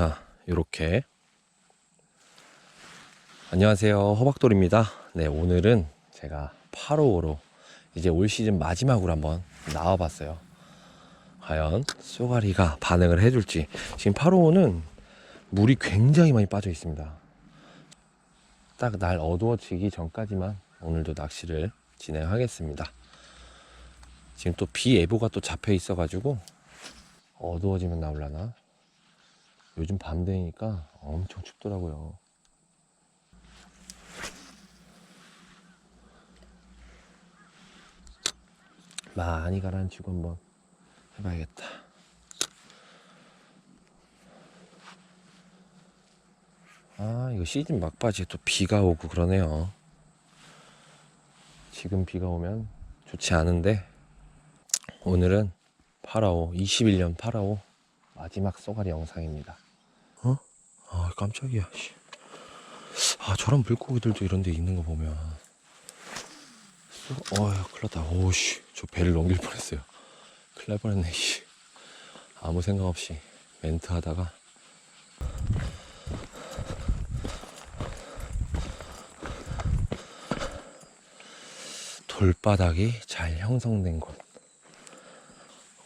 자, 이렇게 안녕하세요. 허박돌입니다. 네, 오늘은 제가 8호로 이제 올 시즌 마지막으로 한번 나와봤어요. 과연 쏘가리가 반응을 해줄지. 지금 8호는 물이 굉장히 많이 빠져 있습니다. 딱 날 어두워지기 전까지만 오늘도 낚시를 진행하겠습니다. 지금 또 비 예보가 또 잡혀 있어가지고 어두워지면 나올라나? 요즘 밤 되니까 엄청 춥더라고요. 많이 가라앉히고 한번 해봐야겠다. 아, 이거 시즌 막바지에 또 비가 오고 그러네요. 지금 비가 오면 좋지 않은데, 오늘은 파라오, 21년 파라오 마지막 쏘가리 영상입니다. 어? 아, 깜짝이야. 씨. 아, 저런 물고기들도 이런 데 있는 거 보면. 쏘- 어휴, 큰일 났다. 오씨, 저 배를 넘길 뻔했어요. 큰일 날 뻔했네, 씨. 아무 생각 없이 멘트 하다가. 돌바닥이 잘 형성된 곳.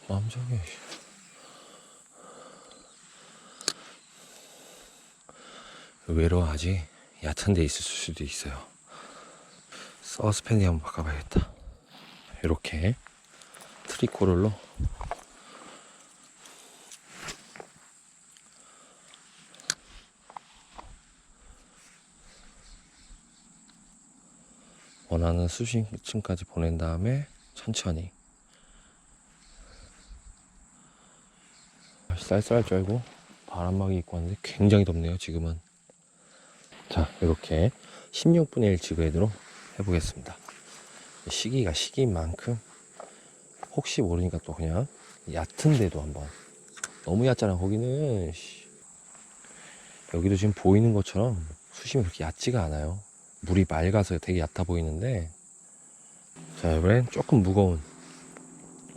깜짝이 야. 씨. 외로워하지 얕은 데 있을 수도 있어요. 서스펜이 한번 바꿔봐야겠다. 이렇게 트리코롤로 원하는 수심층까지 보낸 다음에 천천히 쌀쌀할 줄 알고 바람막이 입고 왔는데 굉장히 덥네요 지금은 자 이렇게 16분의 1 지그헤드로 해보겠습니다. 시기가 시기인 만큼 혹시 모르니까 또 그냥 얕은 데도 한번. 너무 얕잖아 거기는. 씨. 여기도 지금 보이는 것처럼 수심이 그렇게 얕지가 않아요. 물이 맑아서 되게 얕아 보이는데. 자 이번엔 조금 무거운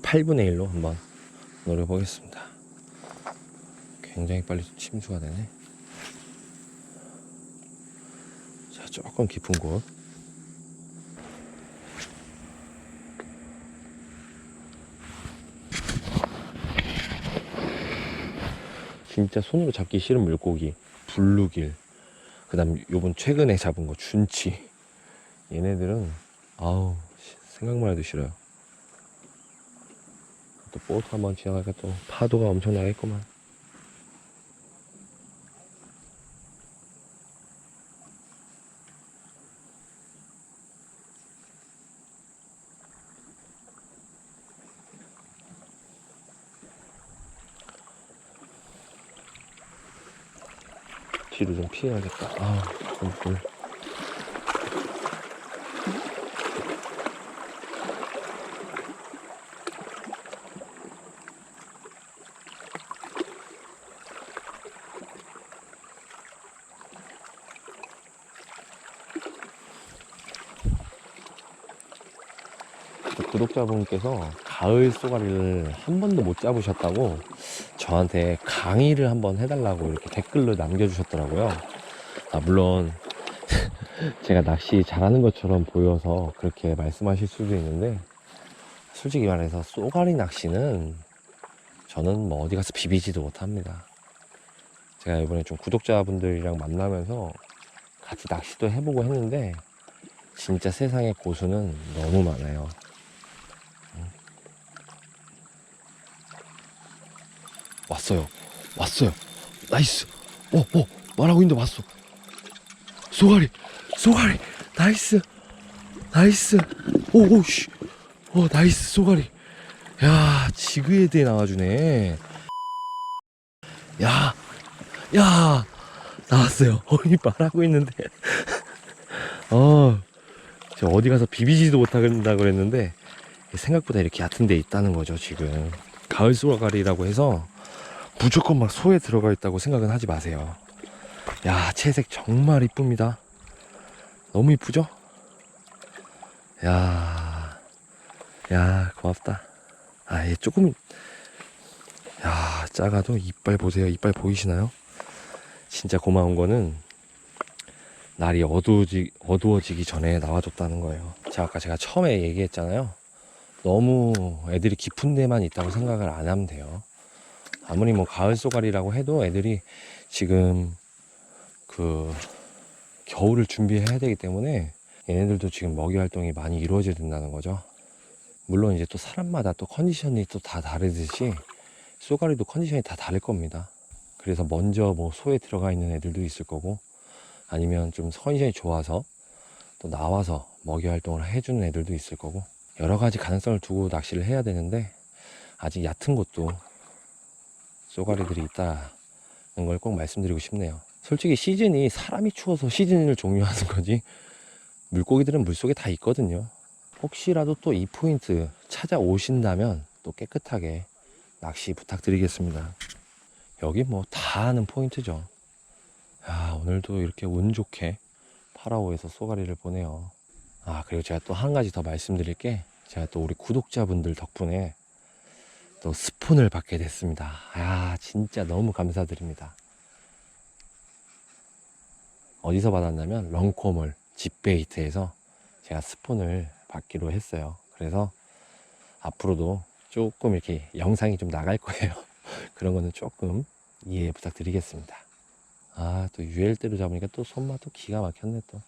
8분의 1로 한번 노려보겠습니다. 굉장히 빨리 침수가 되네 자 조금 깊은 곳. 진짜 손으로 잡기 싫은 물고기 블루길. 그 다음 요번 최근에 잡은 거 준치. 얘네들은 아우 씨, 생각만 해도 싫어요. 또 보트 한번 지나가니까 또 파도가 엄청 나겠구만 뒤로 좀 피해야겠다 좀 물. 구독자분께서 가을 쏘가리를 한 번도 못 잡으셨다고 저한테 강의를 한번 해달라고 이렇게 댓글로 남겨주셨더라고요. 아, 물론 제가 낚시 잘하는 것처럼 보여서 그렇게 말씀하실 수도 있는데 솔직히 말해서 쏘가리 낚시는 저는 뭐 어디 가서 비비지도 못합니다. 제가 이번에 좀 구독자분들이랑 만나면서 같이 낚시도 해보고 했는데 진짜 세상에 고수는 너무 많아요. 왔어요. 왔어요. 나이스. 어, 어, 말하고 있는데 왔어. 쏘가리, 쏘가리, 나이스, 나이스. 오, 오, 씨. 어, 나이스, 쏘가리. 야, 지그헤드에 나와주네. 야, 야, 나왔어요. 어이, 말하고 있는데. 어, 저 어디 가서 비비지도 못한다 그랬는데, 생각보다 이렇게 얕은 데 있다는 거죠, 지금. 가을 쏘가리라고 해서, 무조건 막 소에 들어가 있다고 생각은 하지 마세요. 야, 채색 정말 이쁩니다. 너무 이쁘죠? 야, 야, 고맙다. 아, 얘 조금, 야, 작아도 이빨 보세요. 이빨 보이시나요? 진짜 고마운 거는 날이 어두워지, 어두워지기 전에 나와줬다는 거예요. 제가 아까 제가 처음에 얘기했잖아요. 너무 애들이 깊은 데만 있다고 생각을 안 하면 돼요. 아무리 뭐 가을 쏘가리라고 해도 애들이 지금 그 겨울을 준비해야 되기 때문에 얘네들도 지금 먹이 활동이 많이 이루어져야 된다는 거죠. 물론 이제 또 사람마다 또 컨디션이 또 다 다르듯이 쏘가리도 컨디션이 다 다를 겁니다. 그래서 먼저 뭐 소에 들어가 있는 애들도 있을 거고 아니면 좀 컨디션이 좋아서 또 나와서 먹이 활동을 해주는 애들도 있을 거고 여러 가지 가능성을 두고 낚시를 해야 되는데 아직 얕은 곳도 쏘가리들이 있다는 걸 꼭 말씀드리고 싶네요. 솔직히 시즌이 사람이 추워서 시즌을 종료하는 거지 물고기들은 물속에 다 있거든요. 혹시라도 또 이 포인트 찾아오신다면 또 깨끗하게 낚시 부탁드리겠습니다. 여기 뭐 다 아는 포인트죠. 야, 오늘도 이렇게 운 좋게 파라오에서 쏘가리를 보네요. 아, 그리고 제가 또 한 가지 더 말씀드릴 게 제가 또 우리 구독자분들 덕분에 또 스폰을 받게 됐습니다. 아, 진짜 너무 감사드립니다. 어디서 받았냐면 런코몰 집베이트에서 제가 스폰을 받기로 했어요. 그래서 앞으로도 조금 이렇게 영상이 좀 나갈 거예요. 그런 거는 조금 이해 부탁드리겠습니다. 아, 또 UL대로 잡으니까 또 손맛도 기가 막혔네 또.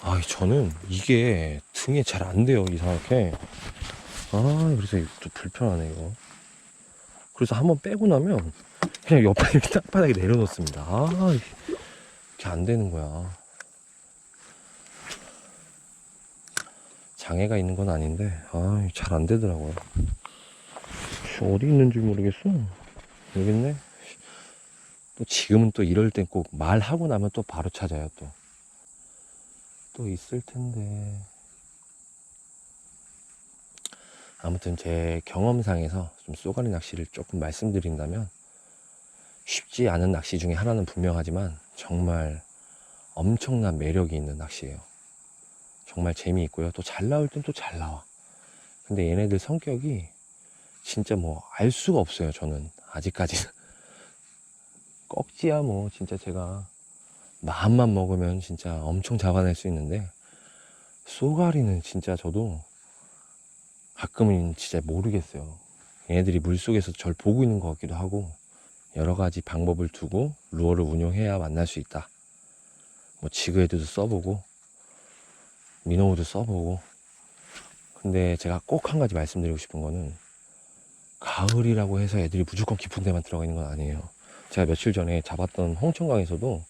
아, 저는 이게 등에 잘 안 돼요, 이상하게. 아, 그래서 좀 불편하네, 이거. 그래서 한번 빼고 나면 그냥 옆에 땅바닥에 내려놓습니다. 아, 이게 안 되는 거야. 장애가 있는 건 아닌데, 아, 잘 안 되더라고요. 어디 있는지 모르겠어. 여기 있네. 또 지금은 또 이럴 땐 꼭 말하고 나면 또 바로 찾아요, 또. 또 있을 텐데. 아무튼 제 경험상에서 좀 쏘가리 낚시를 조금 말씀드린다면 쉽지 않은 낚시 중에 하나는 분명하지만 정말 엄청난 매력이 있는 낚시예요. 정말 재미있고요. 또 잘 나올 땐 또 잘 나와. 근데 얘네들 성격이 진짜 뭐 알 수가 없어요. 저는 아직까지는. 꺽지야 뭐 진짜 제가 마음만 먹으면 진짜 엄청 잡아낼 수 있는데 쏘가리는 진짜 저도 가끔은 진짜 모르겠어요. 얘네들이 물속에서 절 보고 있는 것 같기도 하고 여러 가지 방법을 두고 루어를 운용해야 만날 수 있다. 뭐 지그헤드도 써보고 미노우도 써보고 근데 제가 꼭 한 가지 말씀드리고 싶은 거는 가을이라고 해서 애들이 무조건 깊은 데만 들어가 있는 건 아니에요. 제가 며칠 전에 잡았던 홍천강에서도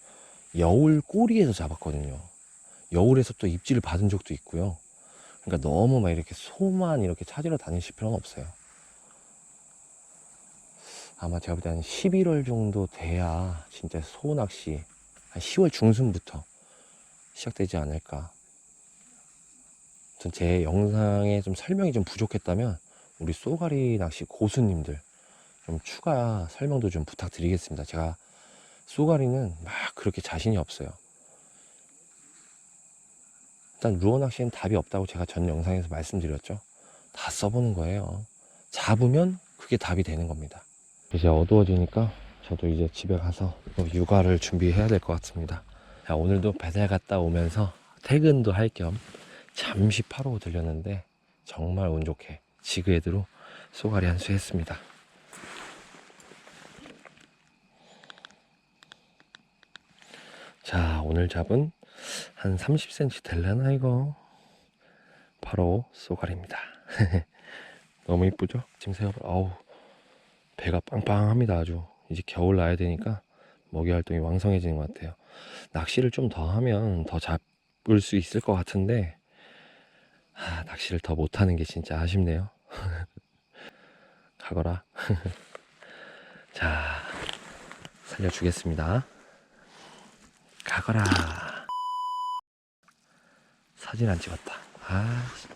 여울 꼬리에서 잡았거든요. 여울에서 또 입질을 받은 적도 있고요. 그러니까 너무 막 이렇게 소만 이렇게 찾으러 다니실 필요는 없어요. 아마 제가 볼 때 한 11월 정도 돼야 진짜 소 낚시 한 10월 중순부터 시작되지 않을까. 아무튼 제 영상에 좀 설명이 좀 부족했다면 우리 쏘가리 낚시 고수님들 좀 추가 설명도 좀 부탁드리겠습니다. 제가 쏘가리는 막 그렇게 자신이 없어요. 일단 루어 낚시엔 답이 없다고 제가 전 영상에서 말씀드렸죠. 다 써보는 거예요. 잡으면 그게 답이 되는 겁니다. 이제 어두워지니까 저도 이제 집에 가서 또 육아를 준비해야 될 것 같습니다. 자, 오늘도 배달 갔다 오면서 퇴근도 할 겸 잠시 파로 들렸는데 정말 운 좋게 지그헤드로 쏘가리 한 수 했습니다. 자, 오늘 잡은 한 30cm 될려나 이거? 바로 쏘가리입니다. 너무 이쁘죠? 지금 새가 아우 배가 빵빵합니다 아주 이제 겨울 나야 되니까 먹이 활동이 왕성해지는 것 같아요. 낚시를 좀 더 하면 더 잡을 수 있을 것 같은데 아, 낚시를 더 못하는 게 진짜 아쉽네요. 가거라. 자, 살려주겠습니다. 가거라. 사진 안 찍었다. 아, 씨.